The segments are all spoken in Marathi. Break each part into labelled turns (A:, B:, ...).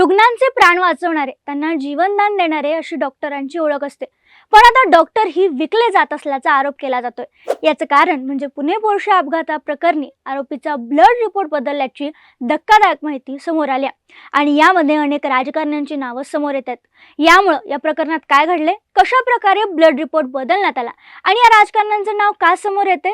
A: रुग्णांचे प्राण वाचवणारे त्यांना जीवनदान देणारे अशी डॉक्टरांची ओळख असते. पण आता डॉक्टर ही विकले जात असल्याचा आरोप केला जातोय. याचं कारण म्हणजे पुणे पोरशा अपघाताप्रकरणी आरोपीचा ब्लड रिपोर्ट बदलल्याची धक्कादायक माहिती समोर आली आणि यामध्ये अनेक राजकारण्यांची नावं समोर येत आहेत. यामुळं या प्रकरणात काय घडले कशा प्रकारे ब्लड रिपोर्ट बदलण्यात आला? आणि या राजकारण्यांचं नाव का समोर येते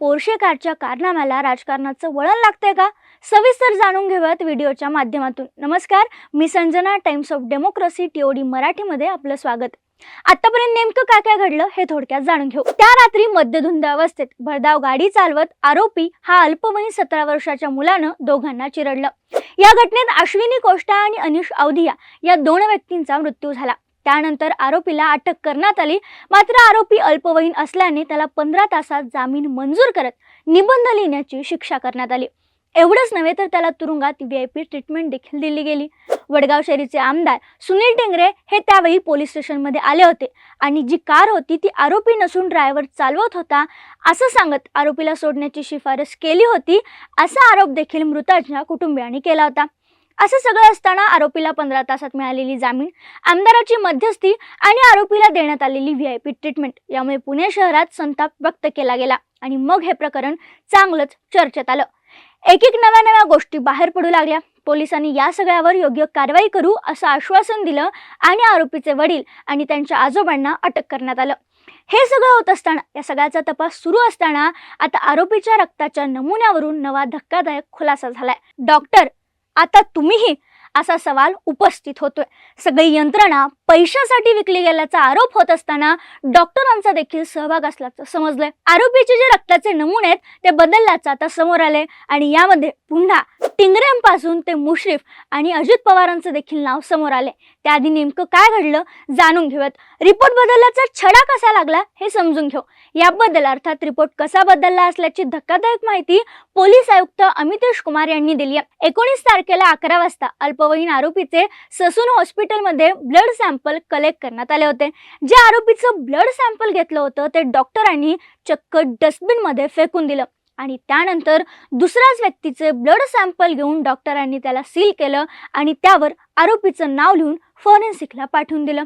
A: पोर्शे कारच्या कारनाम्याला राजकारणाचं वळण लागतंय का? सविस्तर जाणून घेऊयात व्हिडिओच्या माध्यमातून. नमस्कार मी Sanjana Times of Democracy TOD मराठीमध्ये आपलं स्वागत. आतापर्यंत नेमकं काय काय घडलं हे थोडक्यात जाणून घेऊ. त्या रात्री मध्यधुंद अवस्थेत भरधाव गाडी चालवत आरोपी हा अल्पवयीन सतरा वर्षाच्या मुलानं दोघांना चिरडलं. या घटनेत अश्विनी कोष्टा आणि अनिश अवधिया या दोन व्यक्तींचा मृत्यू झाला. त्यानंतर आरोपीला अटक करण्यात आली. मात्र आरोपी अल्पवयीन असल्याने त्याला पंधरा तासात जामीन मंजूर करत निबंध लिहिण्याची शिक्षा करण्यात आली. एवढंच नव्हे तर त्याला तुरुंगात व्ही आय पी ट्रीटमेंट देखील दिली गेली. वडगाव शहरीचे आमदार सुनील टेंगरे हे त्यावेळी पोलीस स्टेशनमध्ये आले होते आणि जी कार होती ती आरोपी नसून ड्रायव्हर चालवत होता असं सांगत आरोपीला सोडण्याची शिफारस केली होती असा आरोप देखील मृताच्या कुटुंबियांनी केला होता. असं सगळं असताना आरोपीला पंधरा तासात मिळालेली जामीन आमदाराची मध्यस्थी आणि आरोपीला देण्यात आलेली व्ही आय पी ट्रीटमेंट यामुळे पुणे शहरात संताप व्यक्त केला गेला आणि मग हे प्रकरण चांगलंच चर्चेत आलं. एक एक नव्या नव्या गोष्टी बाहेर पडू लागल्या. पोलिसांनी या सगळ्यावर योग्य कारवाई करू असं आश्वासन दिलं आणि आरोपीचे वडील आणि त्यांच्या आजोबांना अटक करण्यात आलं. हे सगळं होत असताना या सगळ्याचा तपास सुरू असताना आता आरोपीच्या रक्ताच्या नमुन्यावरून नवा धक्कादायक खुलासा झालाय. डॉक्टर आता तुम्हीही असा सवाल उपस्थित होतोय. सगळी यंत्रणा पैशासाठी विकली गेल्याचा आरोप होत असताना डॉक्टरांचा देखील सहभाग असल्याचं समजलंय. आरोपीचे जे रक्ताचे नमुने आहेत ते बदलल्याचं आता समोर आले आणि यामध्ये पुन्हा टिंगऱ्यांपासून ते मुश्रीफ आणि अजित पवारांचं देखील नाव समोर आले त्याआधी नेमकं काय घडलं जाणून घेऊयात. रिपोर्ट बदलल्याचा छडा कसा लागला हे समजून घेऊ. याबद्दल अर्थात रिपोर्ट कसा बदलला असल्याची धक्कादायक माहिती पोलीस आयुक्त अमितेश कुमार यांनी दिली आहे. एकोणीस तारखेला अकरा वाजता अल्प अल्पवयीन आरोपीचे ससून हॉस्पिटलमध्ये ब्लड सॅम्पल कलेक्ट करण्यात आले होते. जे आरोपीचं ब्लड सॅम्पल घेतलं होतं ते डॉक्टरांनी चक्क डस्टबिनमध्ये फेकून दिलं. आणि त्यानंतर दुसऱ्याच व्यक्तीचे ब्लड सॅम्पल घेऊन डॉक्टरांनी त्याला सील केलं आणि त्यावर आरोपीचं नाव लिहून फॉरेन्सिकला पाठवून दिलं.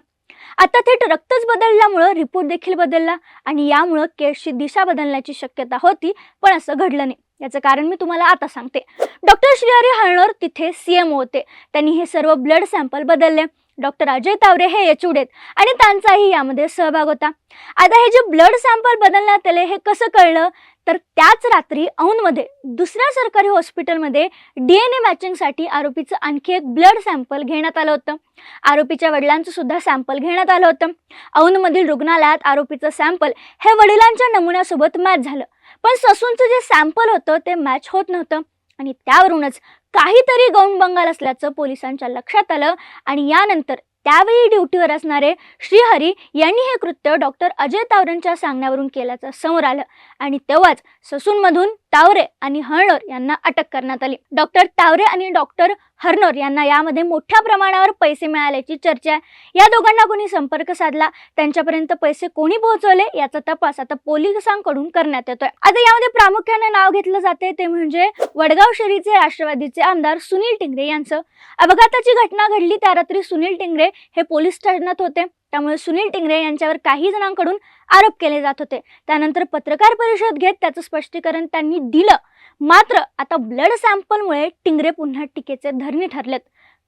A: आता थेट रक्तच बदलल्यामुळं रिपोर्ट देखील बदलला आणि यामुळं केसची दिशा बदलण्याची शक्यता होती पण असं घडलं नाही. याचं कारण मी तुम्हाला आता सांगते. डॉक्टर श्रीहरी हळणर तिथे सीएम होते. त्यांनी हे सर्व ब्लड सॅम्पल बदलले. डॉक्टर अजय तावरे हे एचूड आहेत आणि त्यांचाही यामध्ये सहभाग होता. आता हे जे ब्लड सॅम्पल बदलण्यात आले हे कसं कळलं? तर त्याच रात्री औंधमध्ये दुसऱ्या सरकारी हॉस्पिटलमध्ये डी एन ए मॅचिंगसाठी आरोपीचं आणखी एक ब्लड सॅम्पल घेण्यात आलं होतं. आरोपीच्या वडिलांचं सुद्धा सॅम्पल घेण्यात आलं होतं. औंधमधील रुग्णालयात आरोपीचं सॅम्पल हे वडिलांच्या नमुन्यासोबत मॅच झालं. पण ससूनचं जे सॅम्पल होतं ते मॅच होत नव्हतं. आणि त्यावरूनच काहीतरी गौण बंगाल असल्याचं पोलिसांच्या लक्षात आलं. आणि यानंतर त्यावेळी ड्युटीवर असणारे श्रीहरी यांनी हे कृत्य डॉक्टर अजय तावरेंच्या सांगण्यावरून केल्याचं समोर आलं. आणि तेव्हाच ससूनमधून तावरे आणि हर्णर यांना अटक करण्यात आली. डॉक्टर तावरे आणि डॉक्टर हरनोर यांना यामध्ये मोठ्या प्रमाणावर पैसे मिळाल्याची चर्चा आहे. या दोघांना कोणी संपर्क साधला? त्यांच्यापर्यंत पैसे कोणी पोहोचवले? याचा तपास आता पोलिसांकडून करण्यात येतोय. आता यामध्ये प्रामुख्याने नाव घेतलं जाते ते म्हणजे वडगाव शहरीचे राष्ट्रवादीचे आमदार सुनील टिंगरे यांचं. अपघाताची घटना घडली त्या रात्री सुनील टिंगरे हे पोलीस ठाण्यात होते. त्यामुळे सुनील टिंगरे यांच्यावर काही जणांकडून आरोप केले जात होते. त्यानंतर पत्रकार परिषद घेत त्याचं स्पष्टीकरण त्यांनी दिलं. मात्र आता ब्लड सॅम्पलमुळे टिंगरे पुन्हा टीकेचे धरणी ठरलेत.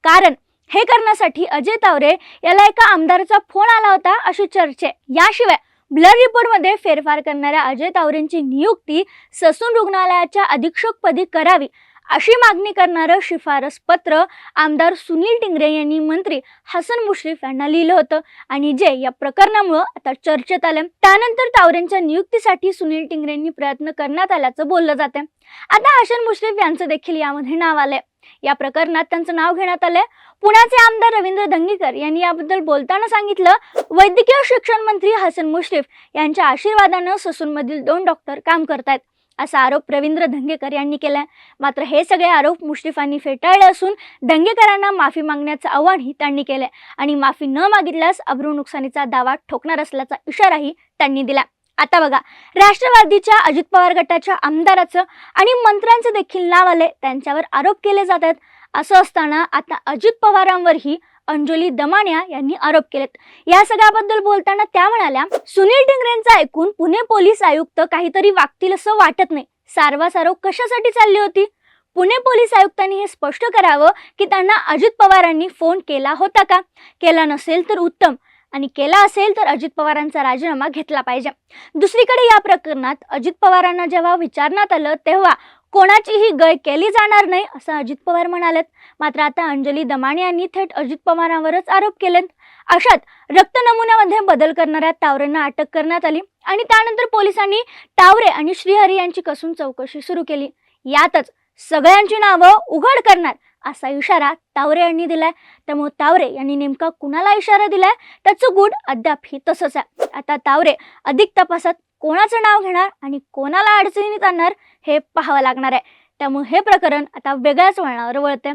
A: कारण हे करण्यासाठी अजय तावरे याला एका आमदाराचा फोन आला होता अशी चर्चा. आहे याशिवाय ब्लड रिपोर्टमध्ये फेरफार करणाऱ्या अजय तावरेंची नियुक्ती ससून रुग्णालयाच्या अधीक्षकपदी करावी. अशी मागणी करणारं शिफारस पत्र आमदार सुनील टिंगरे यांनी मंत्री हसन मुश्रीफ यांना लिहिलं होतं आणि जे या प्रकरणामुळं आता चर्चेत आलं त्यानंतर तावरेंच्या नियुक्तीसाठी सुनील टिंगरेंनी प्रयत्न करण्यात आल्याचं बोललं जाते आता हसन मुश्रीफ यांचं देखील यामध्ये नाव आलंय. या प्रकरणात त्यांचं नाव घेण्यात आलंय. पुण्याचे आमदार रवींद्र धंगीकर यांनी याबद्दल बोलताना सांगितलं वैद्यकीय शिक्षण मंत्री हसन मुश्रीफ यांच्या आशीर्वादानं ससूनमधील दोन डॉक्टर काम करतायत. असा आरोप रवींद्र धंगेकर यांनी केलाय. मात्र हे सगळे आरोप मुश्रीफांनी फेटाळले असून धंगेकरांना माफी मागण्याचं आव्हानही त्यांनी केलंय. आणि माफी न मागितल्यास अब्रू नुकसानीचा दावा ठोकणार असल्याचा इशाराही त्यांनी दिला आता बघा राष्ट्रवादीच्या अजित पवार गटाच्या आमदाराचं आणि मंत्र्यांचं देखील नाव आले त्यांच्यावर आरोप केले जात आहेत. असं असताना आता अजित पवारांवरही अंजली दमाण्या यांनी आरोप केलेत. या सगळ्याबद्दल बोलताना त्या म्हणाल्या सुनील टिंगरेंचं ऐकून पुणे पोलीस आयुक्त काहीतरी वागतील असं वाटत नाही. सारवासारव कशासाठी चालली होती? पुणे पोलीस आयुक्तांनी हे स्पष्ट करावं की त्यांना अजित पवारांनी फोन केला होता का? केला नसेल तर उत्तम. आणि केला असेल तर अजित पवारांचा राजीनामा घेतला पाहिजे. दुसरीकडे या प्रकरणात अजित पवारांना जेव्हा विचारण्यात आलं तेव्हा कोणाचीही गय केली जाणार नाही असं अजित पवार म्हणालेत. मात्र आता अंजली दमाणे यांनी थेट अजित पवारांवरच आरोप केलेत. अशात रक्त नमुन्यामध्ये बदल करणाऱ्या तावरेंना अटक करण्यात आली आणि त्यानंतर पोलिसांनी टावरे आणि श्रीहरी यांची कसून चौकशी सुरू केली. यातच सगळ्यांची नावं उघड करणार असा इशारा तावरे यांनी दिलाय. त्यामुळे तावरे यांनी नेमका कुणाला इशारा दिलाय? त्याचं गुड अद्यापही तसंच आहे. आता तावरे अधिक तपासात कोणाचं नाव घेणार आणि कोणाला अडचणीत आणणार हे पाहावं लागणार आहे. त्यामुळे हे प्रकरण आता वेगळ्याच वळणावर वळते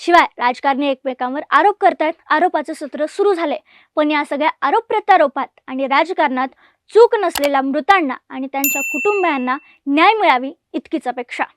A: शिवाय राजकारणी एकमेकांवर आरोप करतायत. आरोपाचं सत्र सुरू झाले पण या सगळ्या आरोप प्रत्यारोपात आणि राजकारणात चूक नसलेल्या मृतांना आणि त्यांच्या कुटुंबियांना न्याय मिळावी इतकीच अपेक्षा.